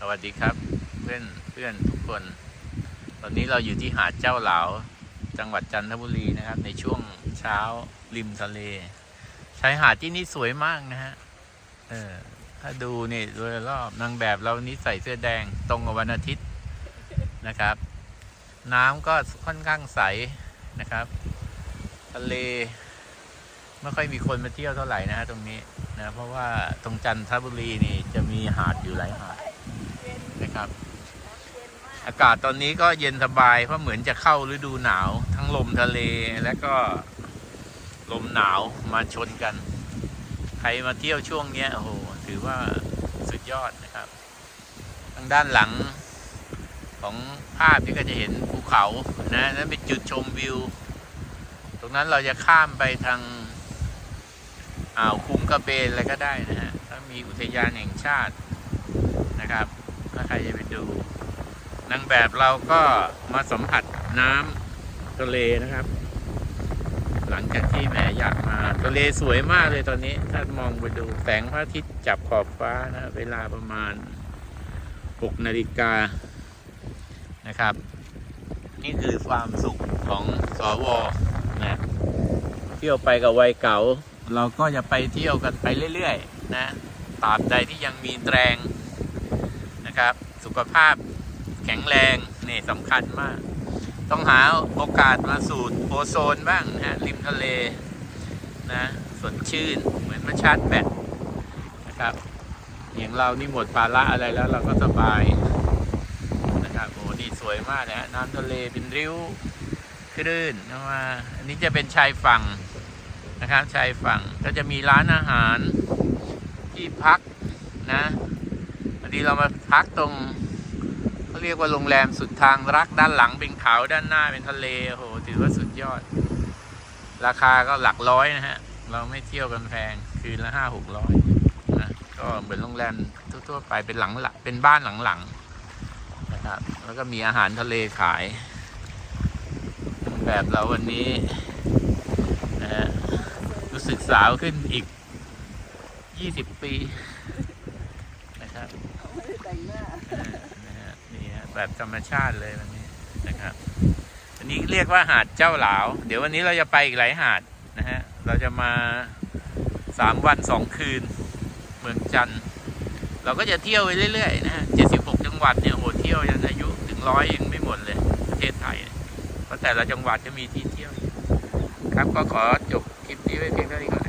สวัสดีครับ เพื่อนเพื่อนทุกคน ตอนนี้เราอยู่ที่หาดเจ้าเหลาจังหวัดจันทบุรีนะครับ ในช่วงเช้าริมทะเลชายหาดที่นี่สวยมากนะฮะเออถ้าดูนี่โดยรอบนางแบบเรานี้ใส่เสื้อแดงตรงกับวันอาทิตย์นะครับ น้ำก็ค่อนข้างใสนะครับ ทะเลไม่ค่อยมีคนมาเที่ยวเท่าไหร่นะฮะตรงนี้นะเพราะว่าตรงจันทบุรีนี่จะมีหาดอยู่หลายหาด นะครับ อากาศตอนนี้ก็เย็นสบายเพราะเหมือนจะเข้าฤดูหนาว ทั้งลมทะเลและก็ลมหนาวมาชนกัน ใครมาเที่ยวช่วงนี้โอ้โหถือว่าสุดยอดนะครับ ทางด้านหลังของภาพที่ก็จะเห็นภูเขานะนั่นเป็นจุดชมวิว ตรงนั้นเราจะข้ามไปทางอ่าวคุ้งกระเบนอะไรก็ได้นะฮะถ้ามีอุทยานแห่งชาตินะครับ ถ้าใครจะไปดูนางแบบเราก็มาสัมผัสน้ำทะเลนะครับ หลังจากที่แหมอยากมาทะเลสวยมากเลยตอนนี้ ถ้ามองไปดูแสงพระอาทิตย์จับขอบฟ้านะเวลาประมาณ6นาฬิกานะครับ นี่คือความสุขของสอวนะเที่ยวไปกับวัยเก่า เราก็จะไปเที่ยวกันไปเรื่อยๆนะตราบใดที่ยังมีแรง นะครับ สุขภาพแข็งแรงนี่สำคัญมาก ต้องหาโอกาสมาสูดโอโซนบ้างนะริมทะเลนะสดชื่นเหมือนมาชาร์จแบตนะครับ อย่างเรานี่หมดภาระอะไรแล้วเราก็สบายนะครับโอ้นี่สวยมากนะน้ำทะเลเป็นริ้วคลื่นนะว่าอันนี้จะเป็นชายฝั่งนะครับชายฝั่งก็จะมีร้านอาหารที่พักนะ วันนี้เรามาพักตรงเขาเรียกว่าโรงแรมสุดทางรักด้านหลังเป็นเขาด้านหน้าเป็นทะเลโอ้โหถือว่าสุดยอด ราคาก็หลักร้อยนะฮะ เราไม่เที่ยวกันแพงคืนละห้าหกร้อยนะก็เหมือนโรงแรมทั่วๆไปเป็นหลังหลักเป็นบ้านหลังๆนะครับแล้วก็มีอาหารทะเลขาย แบบเราวันนี้นะฮะรู้สึกสาวขึ้นอีก20ปีครับ ไม่ได้แต่งหน้า เออนะฮะนี่ฮะ แบบธรรมชาติเลยวันนี้นะครับอันนี้เรียกว่าหาดเจ้าหลาว เดี๋ยววันนี้เราจะไปอีกหลายหาดนะฮะ เราจะมาสามวันสองคืน เมืองจันทร์เราก็จะเที่ยวไปเรื่อยๆนะฮะ76จังหวัดเนี่ยโอ้โหเที่ยวยันอายุถึงร้อยยังไม่หมดเลย ประเทศไทย เพราะแต่ละจังหวัดจะมีที่เที่ยว ครับก็ขอจบคลิปนี้ไว้เพียงเท่านี้ก่อน